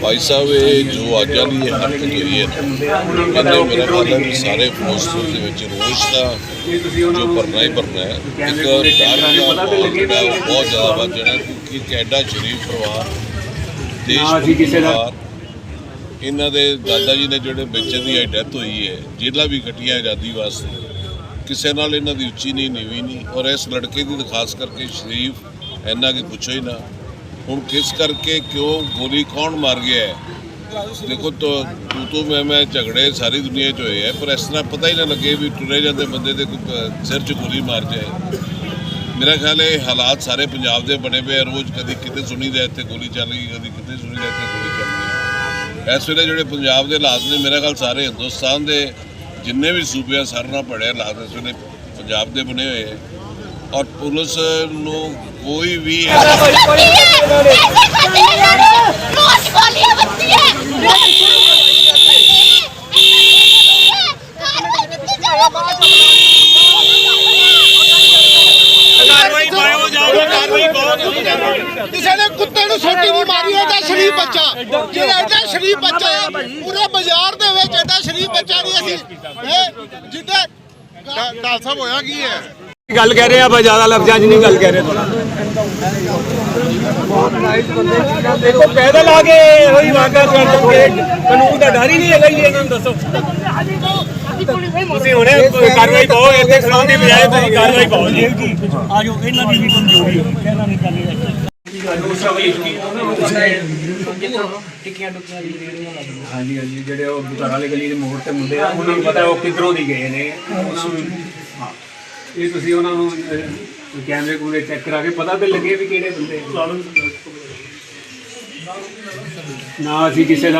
ਭਾਈ ਸਾਹਿਬ ਇਹ ਜੋ ਅੱਜ ਵਾਲੀ ਇਹ ਹਰਕਤ ਹੋਈ ਹੈ ਇਹਨੇ ਮੇਰਾ ਹੈ ਵੀ ਸਾਰੇ ਫਿਰੋਜ਼ਪੁਰ ਦੇ ਵਿੱਚ ਰੋਸ਼ ਦਾ ਜੋ ਭਰਨਾ ਹੀ ਭਰਨਾ ਹੈ। ਇੱਕ ਡਰ ਦਾ ਮਾਹੌਲ ਜਿਹੜਾ ਉਹ ਬਹੁਤ ਜ਼ਿਆਦਾ ਵੱਧ ਜਾਣਾ ਕਿਉਂਕਿ ਇੱਕ ਐਡਾ ਸ਼ਰੀਫ ਪਰਿਵਾਰ ਦੇਸ਼ ਅਸੀਂ ਕਿਸੇ ਦਾ- ਇਹਨਾਂ ਦੇ ਦਾਦਾ ਜੀ ਨੇ ਜਿਹੜੇ ਬੱਚੇ ਦੀ ਡੈਥ ਹੋਈ ਹੈ ਜੇਲ੍ਹਾਂ ਵੀ ਕੱਟੀਆਂ ਆਜ਼ਾਦੀ ਵਾਸਤੇ। ਕਿਸੇ ਨਾਲ ਇਹਨਾਂ ਦੀ ਉੱਚੀ ਨਹੀਂ ਨੀਵੀਂ ਨਹੀਂ ਔਰ ਇਸ ਲੜਕੇ ਦੀ ਖਾਸ ਕਰਕੇ ਸ਼ਰੀਫ ਇੰਨਾ ਕਿ ਪੁੱਛੋ ਹੀ ਨਾ। ਹੁਣ ਕਿਸ ਕਰਕੇ ਕਿਉਂ ਗੋਲੀ ਕੌਣ ਮਾਰ ਗਿਆ ਹੈ? ਦੇਖੋ ਤੋ ਤੂੰ ਤੂੰ, ਮੈਂ ਮੈਂ ਝਗੜੇ ਸਾਰੀ ਦੁਨੀਆ 'ਚ ਹੋਏ ਹੈ ਪਰ ਇਸ ਤਰ੍ਹਾਂ ਪਤਾ ਹੀ ਨਾ ਲੱਗੇ ਵੀ ਟੁਰੇ ਜਾਂਦੇ ਬੰਦੇ ਦੇ ਕੋਈ ਸਿਰ 'ਚ ਗੋਲੀ ਮਾਰ ਜਾਏ। ਮੇਰਾ ਖਿਆਲ ਹੈ ਇਹ ਹਾਲਾਤ ਸਾਰੇ ਪੰਜਾਬ ਦੇ ਬਣੇ ਪਏ ਆ। ਰੋਜ਼ ਕਦੀ ਕਿਤੇ ਸੁਣੀ ਸੁਣੀਦਾ ਇੱਥੇ ਗੋਲੀ ਚੱਲ ਗਈ, ਕਦੀ ਕਿਤੇ ਸੁਣੀ ਸੁਣੀਦਾ ਇੱਥੇ ਗੋਲੀ ਚੱਲ ਗਈ। ਇਸ ਵੇਲੇ ਜਿਹੜੇ ਪੰਜਾਬ ਦੇ ਹਾਲਾਤ ਨੇ, ਮੇਰਾ ਖਿਆਲ ਸਾਰੇ ਹਿੰਦੁਸਤਾਨ ਦੇ ਜਿੰਨੇ ਵੀ ਸੂਬਿਆਂ ਸਰ ਨਾਲ ਪੜਿਆ ਹਾਲਾਤ ਇਸ ਵੇਲੇ ਪੰਜਾਬ ਦੇ ਬਣੇ ਹੋਏ ਹੈ ਔਰ ਪੁਲਿਸ ਨੂੰ ਕੋਈ ਵੀ ਕਿਸੇ ਨੇ ਕੁੱਤੇ ਨੂੰ ਸੋਟੀ ਨਹੀਂ ਮਾਰੀ ਐਡਾ ਸ਼ਰੀਫ ਬੱਚਾ ਜਿਹੜਾ ਐਡਾ ਸ਼ਰੀਫ ਬੱਚਾ ਹੈ, ਪੂਰੇ ਬਾਜ਼ਾਰ ਦੇ ਵਿੱਚ ਐਡਾ ਸ਼ਰੀਫ ਬੱਚਾ ਨਹੀਂ ਅਸੀਂ ਇਹ ਜਿੱਦਾਂ ਡਾਲ ਸਾਹਿਬ ਹੋਇਆ ਕੀ ਹੈ ਗੱਲ ਕਹਿ ਰਹੇ ਆ ਬਸ ਜ਼ਿਆਦਾ ਲਫ਼ਜ਼ਾਂ 'ਚ ਨਹੀਂ ਗੱਲ ਕਹਿ ਰਹੇ ਥੋੜਾ ਦੇਖੋ ਪੈਦਲ ਆ ਕੇ ਹੋਈ ਵਾਗਾ ਕਰਦੇ ਕਾਨੂੰਨ ਦਾ ਡਰ ਹੀ ਨਹੀਂ ਹੈਗਾ ਜੀ ਇਹਨਾਂ ਨੂੰ ਦੱਸੋ। ਤੁਸੀਂ ਹੁਣੇ ਕਾਰਵਾਈ ਪਾਓ ਇੱਥੇ ਖੜਾਉਣ ਦੀ ਬਜਾਏ ਤੁਸੀਂ ਕਾਰਵਾਈ ਪਾਓ ਜੀ। ਆਜੋ ਇਹਨਾਂ ਦੀ ਵੀ ਕਮਜ਼ੋਰੀ ਹੈ। ਕਹਿਣਾ ਨਹੀਂ ਕਰਨੀ ਹਾਂਜੀ ਹਾਂਜੀ ਜਿਹੜੇ ਉਹ ਬੁਤਾਰਾ ਵਾਲੀ ਗਲੀ ਦੇ ਮੋੜ ਤੇ ਮੁੰਡੇ ਆ ਉਹਨਾਂ ਨੂੰ ਪਤਾ ਉਹ ਕਿੱਧਰੋਂ ਦੀ ਗਏ ਨੇ? ਉਹਨਾਂ ਨੂੰ ਹਾਂ ਇਹ ਤੁਸੀਂ ਉਹਨਾਂ ਨੂੰ ਅਹ, ਕੈਮਰੇ ਕੂਮਰੇ ਚੈੱਕ ਕਰਾ ਕੇ ਪਤਾ ਤੇ ਲੱਗੇ ਵੀ ਕਿਹੜੇ ਬੰਦੇ ਆ। ਨਾ ਅਸੀਂ ਕਿਸੇ ਦਾ